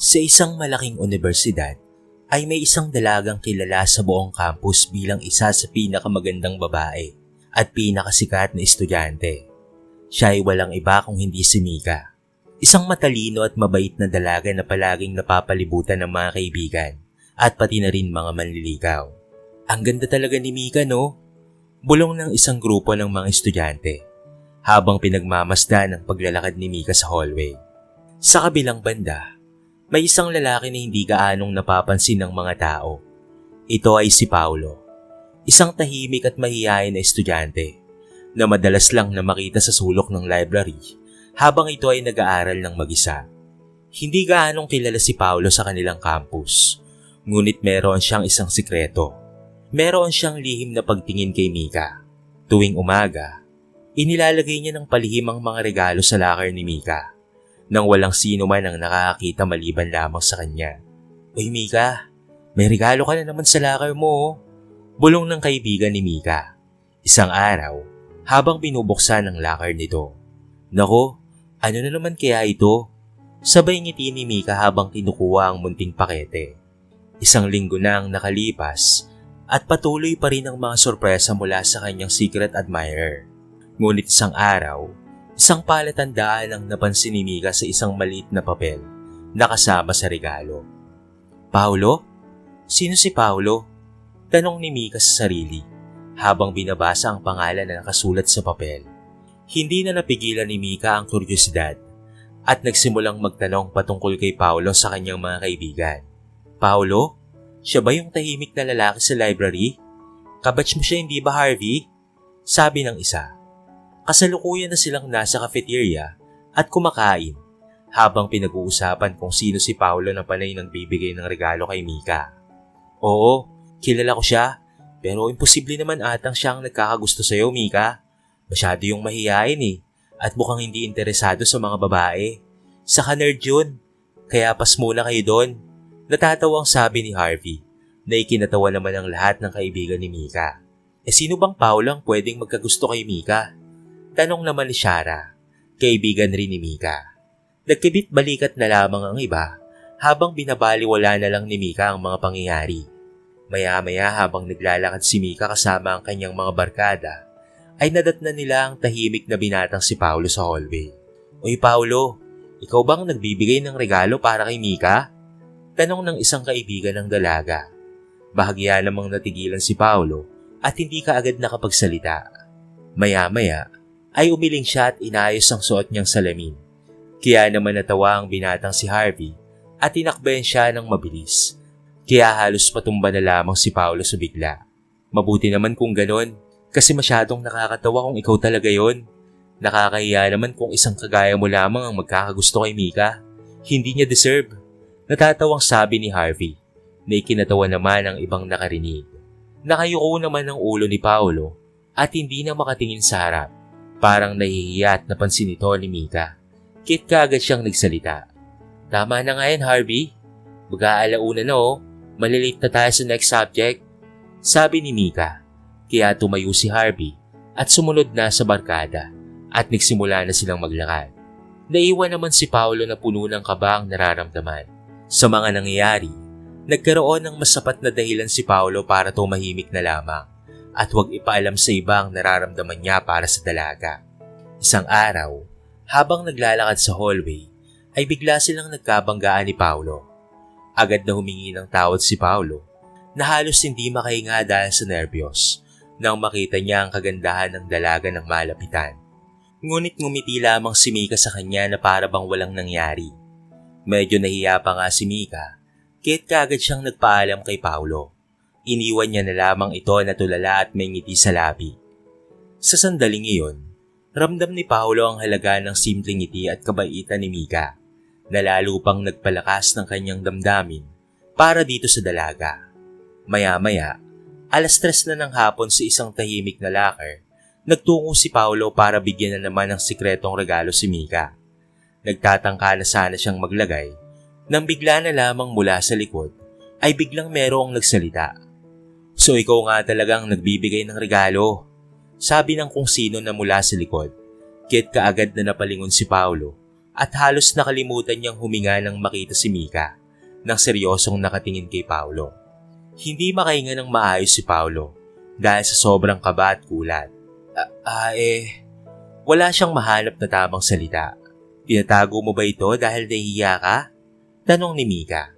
Sa isang malaking universidad, ay may isang dalagang kilala sa buong campus bilang isa sa pinakamagandang babae at pinakasikat na estudyante. Siya ay walang iba kung hindi si Mika. Isang matalino at mabait na dalaga na palaging napapalibutan ng mga kaibigan at pati na rin mga manliligaw. Ang ganda talaga ni Mika no? Bulong ng isang grupo ng mga estudyante habang pinagmamasdan ang paglalakad ni Mika sa hallway. Sa kabilang banda, may isang lalaki na hindi gaanong napapansin ng mga tao. Ito ay si Paulo, isang tahimik at mahihayin na estudyante na madalas lang na makita sa sulok ng library habang ito ay nag-aaral ng mag-isa. Hindi gaanong kilala si Paulo sa kanilang campus, ngunit meron siyang isang sikreto. Meron siyang lihim na pagtingin kay Mika. Tuwing umaga, inilalagay niya ng palihim ang mga regalo sa locker ni Mika nang walang sino man ang nakakakita maliban lamang sa kanya. Uy Mika, may regalo ka na naman sa locker mo oh. Bulong ng kaibigan ni Mika. Isang araw, habang binubuksan ang locker nito. Nako, ano na naman kaya ito? Sabay ngiti ni Mika habang kinukuha ang munting pakete. Isang linggo na ang nakalipas at patuloy pa rin ang mga sorpresa mula sa kanyang secret admirer. Ngunit isang araw, Isang palatandaan ang napansin ni Mika sa isang maliit na papel na kasama sa regalo. Paulo? Sino si Paulo? Tanong ni Mika sa sarili habang binabasa ang pangalan na nakasulat sa papel. Hindi na napigilan ni Mika ang kuryosidad at nagsimulang magtanong patungkol kay Paulo sa kanyang mga kaibigan. Paulo? Siya ba yung tahimik na lalaki sa library? Kabatch mo siya hindi ba Harvey? Sabi ng isa. Kasalukuyan na silang nasa cafeteria at kumakain habang pinag-uusapan kung sino si Paolo na panay nang bibigay ng regalo kay Mika. Oo, kilala ko siya, pero imposible naman atang siyang nagkakagusto sa'yo, Mika. Masyado yung mahihain eh, at mukhang hindi interesado sa mga babae. Saka nerd yun, kaya pas muna kayo doon. Natatawang sabi ni Harvey na ikinatawa naman ang lahat ng kaibigan ni Mika. Eh sino bang Paolo ang pwedeng magkagusto kay Mika? Tanong naman ni Shara, kaibigan rin ni Mika. Nagkibit balikat na lamang ang iba habang binabaliwala na lang ni Mika ang mga pangyayari. Maya-maya habang naglalakad si Mika kasama ang kanyang mga barkada, ay nadatna nila ang tahimik na binatang si Paulo sa hallway. Uy Paulo, ikaw bang nagbibigay ng regalo para kay Mika? Tanong ng isang kaibigan ng dalaga. Bahagya namang natigilan si Paulo at hindi ka agad nakapagsalita. Maya-maya, ay umiling siya at inayos ang suot niyang salamin. Kaya naman natawa ang binatang si Harvey at tinakbayan siya ng mabilis. Kaya halos patumba na lamang si Paolo sa bigla. Mabuti naman kung ganon kasi masyadong nakakatawa kung ikaw talaga yon. Nakakahiya naman kung isang kagaya mo lamang ang magkakagusto kay Mika. Hindi niya deserve. Natatawang sabi ni Harvey na ikinatawa naman ang ibang nakarinig. Nakayuko naman ang ulo ni Paolo at hindi na makatingin sa harap. Parang nahihiya at napansin ito ni Mika. Kit kaagad siyang nagsalita. Tama na nga yan, Harvey. Mag-aalauna na oh. Malilate na tayo sa next subject. Sabi ni Mika. Kaya tumayo si Harvey at sumunod na sa barkada at nagsimula na silang maglakad. Naiwan naman si Paolo na puno ng kaba ang nararamdaman. Sa mga nangyayari, nagkaroon ng masapat na dahilan si Paolo para tumahimik na lamang at huwag ipaalam sa iba ang nararamdaman niya para sa dalaga. Isang araw, habang naglalakad sa hallway, ay bigla silang nagkabanggaan ni Paulo. Agad na humingi ng tawad si Paulo na halos hindi makahinga dahil sa nervyos nang makita niya ang kagandahan ng dalaga ng malapitan. Ngunit ngumiti lamang si Mika sa kanya na para bang walang nangyari. Medyo nahiya pa nga si Mika, kaya't kaagad siyang nagpaalam kay Paulo. Iniwan niya na lamang ito na tulala at may ngiti sa labi. Sa sandaling iyon, ramdam ni Paolo ang halaga ng simpleng ngiti at kabaitan ni Mika na lalo pang nagpalakas ng kanyang damdamin para dito sa dalaga. Maya-maya, alas tres na ng hapon sa isang tahimik na locker, nagtungo si Paolo para bigyan na naman ng sikretong regalo si Mika. Nagtatangka na sana siyang maglagay nang bigla na lamang mula sa likod ay biglang merong nagsalita. So ikaw nga talagang nagbibigay ng regalo. Sabi ng kung sino na mula sa likod. Kit kaagad na napalingon si Paulo at halos nakalimutan niyang huminga nang makita si Mika nang seryosong nakatingin kay Paolo. Hindi makahinga ng maayos si Paolo dahil sa sobrang kaba at kulat. Ah, ah, eh, wala siyang mahanap na tamang salita. Tinatago mo ba ito dahil nahihiya ka? Tanong ni Mika.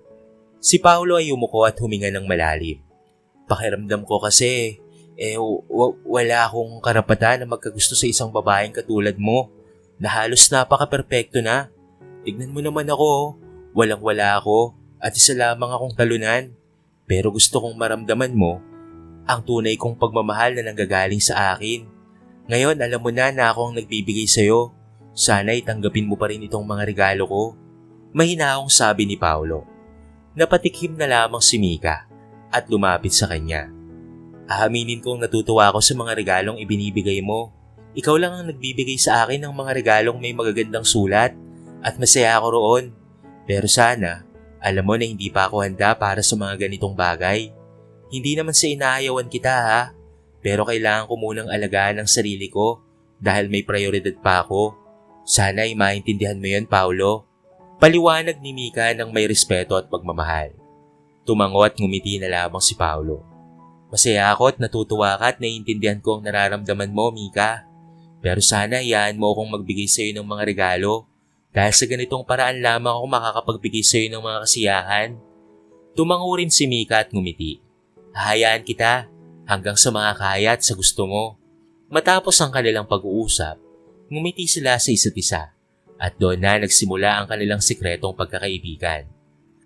Si Paolo ay umuko at huminga ng malalim. Pakiramdam ko kasi, eh, wala akong karapatan na magkagusto sa isang babaeng katulad mo na halos napaka-perpekto na. Tignan mo naman ako, walang-wala ako at isa lamang akong talunan. Pero gusto kong maramdaman mo ang tunay kong pagmamahal na nanggagaling sa akin. Ngayon alam mo na na ako ang nagbibigay sa'yo. Sana'y tanggapin mo pa rin itong mga regalo ko. Mahina akong sabi ni Paolo. Napatikim na lamang si Mika at lumapit sa kanya. Ahaminin kong natutuwa ako sa mga regalong ibinibigay mo. Ikaw lang ang nagbibigay sa akin ng mga regalong may magagandang sulat at masaya ako roon. Pero sana, alam mo na hindi pa ako handa para sa mga ganitong bagay. Hindi naman sa inaayawan kita ha, pero kailangan ko munang alagaan ang sarili ko dahil may prioridad pa ako. Sana ay maintindihan mo yan, Paulo. Paliwanag ni Mika ng may respeto at pagmamahal. Tumango at ngumiti na lamang si Paulo. Masaya ako at natutuwa ka at naiintindihan ko ang nararamdaman mo, Mika. Pero sana iyaan mo akong magbigay sa iyo ng mga regalo dahil sa ganitong paraan lamang ako makakapagbigay sa iyo ng mga kasiyahan. Tumango rin si Mika at ngumiti. Hahayaan kita hanggang sa mga kaya at sa gusto mo. Matapos ang kanilang pag-uusap, ngumiti sila sa isa't isa at doon na nagsimula ang kanilang sikretong pagkakaibigan.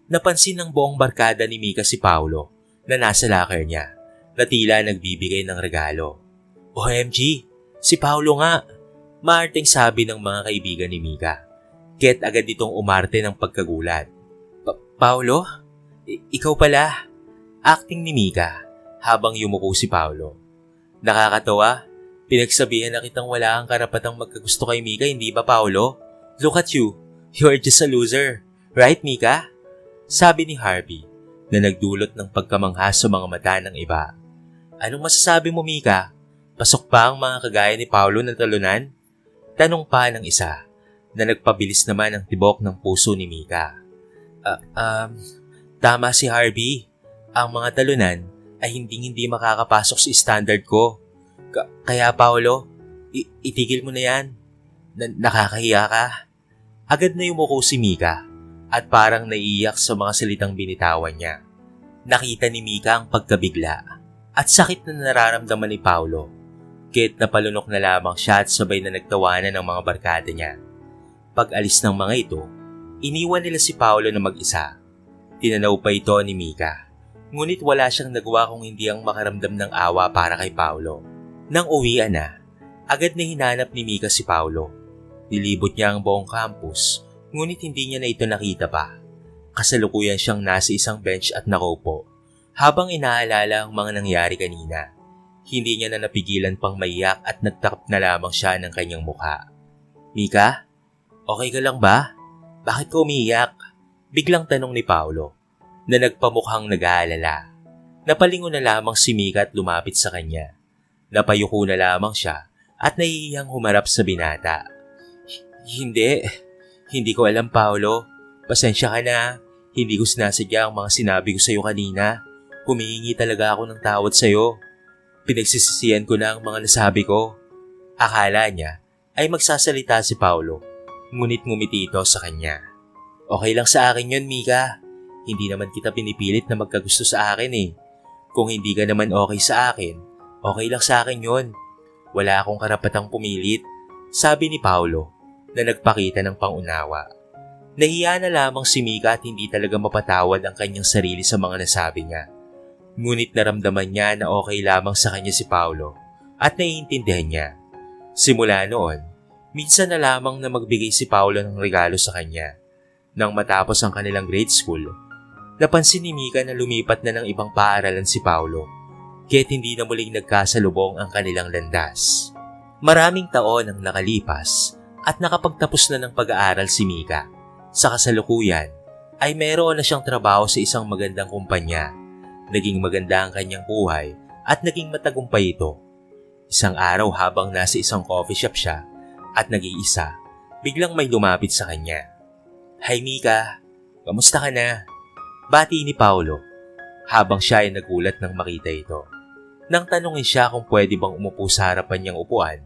Napansin ng buong barkada ni Mika si Paulo na nasa locker niya na tila nagbibigay ng regalo. OMG, si Paulo nga! Maarting sabi ng mga kaibigan ni Mika. Ket agad itong umarte ng pagkagulat. Pa- Paulo? I- ikaw pala? Acting ni Mika habang yumuko si Paulo. Nakakatawa, pinagsabihan na kitang wala kang karapatang magkagusto kay Mika, hindi ba Paulo? Look at you, you're just a loser. Right, Mika? Sabi ni Harvey na nagdulot ng pagkamangha sa mga mata ng iba. Anong masasabi mo, Mika? Pasok pa ang mga kagaya ni Paulo na talunan? Tanong pa ng isa na nagpabilis naman ang tibok ng puso ni Mika. Ah, um, tama si Harvey. Ang mga talunan ay hindi-hindi makakapasok sa standard ko. Ka- kaya Paulo, i- itigil mo na yan. Na- nakakahiya ka. Agad na yumuko si Mika at parang naiiyak sa mga salitang binitawan niya. Nakita ni Mika ang pagkabigla at sakit na nararamdaman ni Paulo. Kit napalunok na lamang siya at sabay na nagtawanan ng mga barkada niya. Pag alis ng mga ito, iniwan nila si Paulo na mag-isa. Tinanaw pa ito ni Mika. Ngunit wala siyang nagawa kung hindi ang makaramdam ng awa para kay Paulo. Nang uwian na, agad na hinanap ni Mika si Paulo. Nilibot niya ang buong campus, ngunit hindi niya na ito nakita pa. Kasalukuyan siyang nasa isang bench at nakaupo, habang inaalala ang mga nangyari kanina. Hindi niya na napigilan pang maiyak at nagtakap na lamang siya ng kanyang mukha. Mika, okay ka lang ba? Bakit ka umiiyak? Biglang tanong ni Paulo na nagpamukhang nag-aalala. Napalingon na lamang si Mika at lumapit sa kanya. Napayuko na lamang siya at nahihiyang humarap sa binata. Hindi, hindi ko alam Paolo. Pasensya ka na. Hindi ko sinasadya ang mga sinabi ko sa iyo kanina. Humihingi talaga ako ng tawad sa iyo. Pinagsisisihan ko na ang mga nasabi ko. Akala niya ay magsasalita si Paolo, ngunit ngumiti ito sa kanya. Okay lang sa akin yun, Mika. Hindi naman kita pinipilit na magkagusto sa akin eh. Kung hindi ka naman okay sa akin, okay lang sa akin yun. Wala akong karapatang pumilit, sabi ni Paolo na nagpakita ng pangunawa. Nahiya na lamang si Mika at hindi talaga mapatawad ang kanyang sarili sa mga nasabi niya. Ngunit naramdaman niya na okay lamang sa kanya si Paolo at naiintindihan niya. Simula noon, minsan na lamang na magbigay si Paolo ng regalo sa kanya. Nang matapos ang kanilang grade school, napansin ni Mika na lumipat na ng ibang paaralan si Paolo, kaya't hindi na muling nagkasalubong ang kanilang landas. Maraming taon ang nakalipas at nakapagtapos na ng pag-aaral si Mika. Sa kasalukuyan, ay meron na siyang trabaho sa isang magandang kumpanya. Naging maganda ang kanyang buhay at naging matagumpay ito. Isang araw habang nasa isang coffee shop siya at nag-iisa, Biglang may lumapit sa kanya. Hi Mika, kamusta ka na? Bati ni Paolo habang siya ay nagulat nang makita ito. Nang tanungin siya kung pwede bang umupo sa harapan niyang upuan,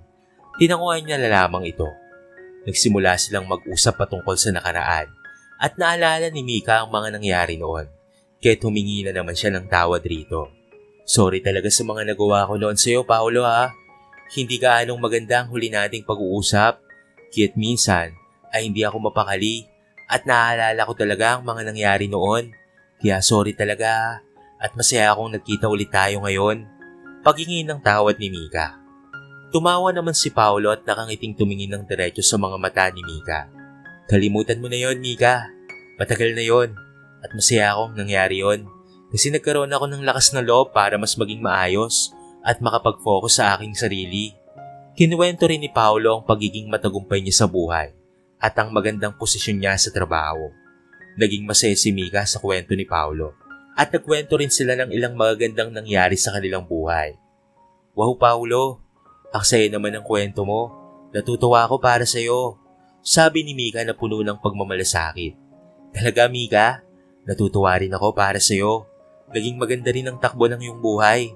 tinanguan niya lamang ito. Nagsimula silang mag-usap patungkol sa nakaraan at naalala ni Mika ang mga nangyari noon. Kaya't humingi na naman siya ng tawad rito. Sorry talaga sa mga nagawa ko noon sa'yo, Paolo ha. Hindi gaanong maganda ang huli nating pag-uusap. Kaya't minsan ay hindi ako mapakali at naaalala ko talaga ang mga nangyari noon. Kaya sorry talaga at masaya akong nagkita ulit tayo ngayon. Paghingi ng tawad ni Mika. Tumawa naman si Paolo at nakangiting tumingin ng diretso sa mga mata ni Mika. Kalimutan mo na yon, Mika. Matagal na yon at masaya akong nangyari yon kasi nagkaroon ako ng lakas ng loob para mas maging maayos at makapag-focus sa aking sarili. Kinuwento rin ni Paolo ang pagiging matagumpay niya sa buhay at ang magandang posisyon niya sa trabaho. Naging masaya si Mika sa kwento ni Paolo at nagkwento rin sila ng ilang magagandang nangyari sa kanilang buhay. Wow, Paolo! Ang saya naman ng kwento mo. Natutuwa ako para sa iyo. Sabi ni Mika na puno ng pagmamalasakit. Talaga, Mika? Natutuwa rin ako para sa iyo. Naging maganda rin ang takbo ng iyong buhay.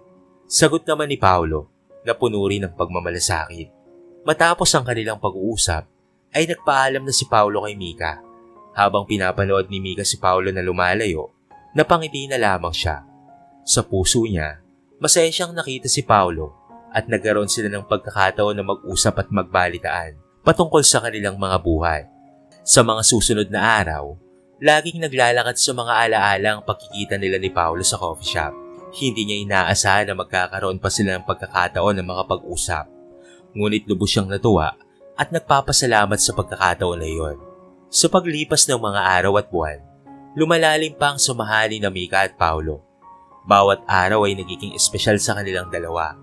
Sagot naman ni Paolo na puno rin ng pagmamalasakit. Matapos ang kanilang pag-uusap, ay nagpaalam na si Paolo kay Mika. Habang pinapanood ni Mika si Paolo na lumalayo, napangiti na lamang siya. Sa puso niya, masaya siyang nakita si Paolo at nagkaroon sila ng pagkakataon na mag-usap at magbalitaan patungkol sa kanilang mga buhay. Sa mga susunod na araw, laging naglalakad sa mga alaala ang pagkikita nila ni Paolo sa coffee shop. Hindi niya inaasahan na magkakaroon pa sila ng pagkakataon na makapag-usap. Ngunit lubos siyang natuwa at nagpapasalamat sa pagkakataon na iyon. Sa paglipas ng mga araw at buwan, lumalalim pa ang sumahali na Mika at Paolo. Bawat araw ay nagiging espesyal sa kanilang dalawa.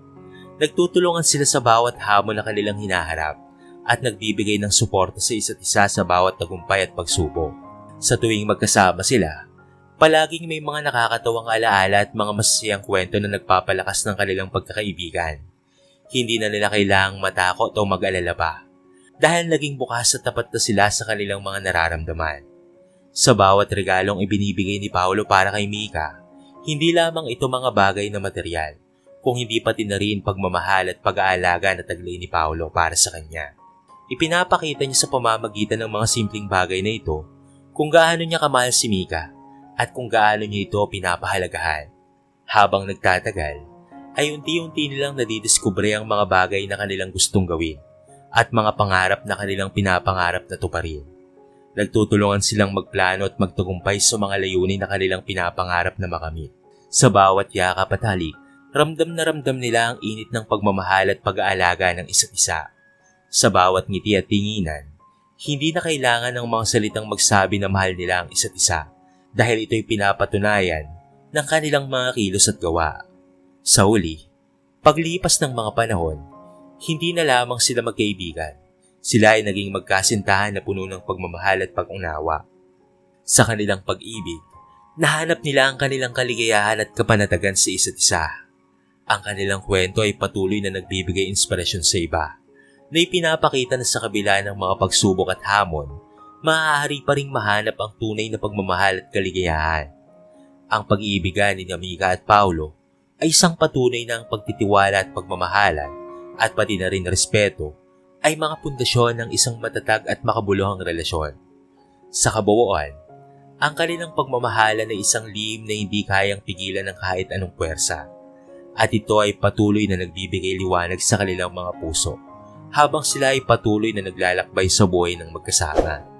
Nagtutulungan sila sa bawat hamon na kanilang hinaharap at nagbibigay ng suporta sa isa't isa sa bawat tagumpay at pagsubok. Sa tuwing magkasama sila, palaging may mga nakakatawang alaala at mga masasayang kwento na nagpapalakas ng kanilang pagkakaibigan. Hindi na nila kailangang matakot o mag-alala pa dahil naging bukas at tapat na sila sa kanilang mga nararamdaman. Sa bawat regalong ibinibigay ni Paolo para kay Mika, hindi lamang ito mga bagay na material, kung hindi pati na rin pagmamahal at pag-aalaga na taglay ni Paolo para sa kanya. Ipinapakita niya sa pamamagitan ng mga simpleng bagay na ito kung gaano niya kamahal si Mika at kung gaano niya ito pinapahalagahan. Habang nagtatagal, ay unti-unti nilang nadidiskubre ang mga bagay na kanilang gustong gawin at mga pangarap na kanilang pinapangarap na tuparin. Nagtutulungan silang magplano at magtagumpay sa mga layunin na kanilang pinapangarap na makamit. Sa bawat yakap at halik, ramdam na ramdam nila ang init ng pagmamahal at pag-aalaga ng isa't isa. Sa bawat ngiti at tinginan, hindi na kailangan ng mga salitang magsabi na mahal nila ang isa't isa dahil ito'y pinapatunayan ng kanilang mga kilos at gawa. Sa uli, paglipas ng mga panahon, hindi na lamang sila magkaibigan. Sila ay naging magkasintahan na puno ng pagmamahal at pag-unawa. Sa kanilang pag-ibig, nahanap nila ang kanilang kaligayahan at kapanatagan sa isa't isa. Ang kanilang kwento ay patuloy na nagbibigay inspirasyon sa iba na ipinapakita na sa kabila ng mga pagsubok at hamon, maaari pa ring mahanap ang tunay na pagmamahal at kaligayahan. Ang pag-iibigan ni Mika at Paulo ay isang patunay ng pagtitiwala at pagmamahalan at pati na rin respeto ay mga pundasyon ng isang matatag at makabuluhang relasyon. Sa kabuuan, ang kanilang pagmamahala na isang lihim na hindi kayang pigilan ng kahit anong puwersa at ito ay patuloy na nagbibigay liwanag sa kanilang mga puso habang sila ay patuloy na naglalakbay sa buhay ng magkasama.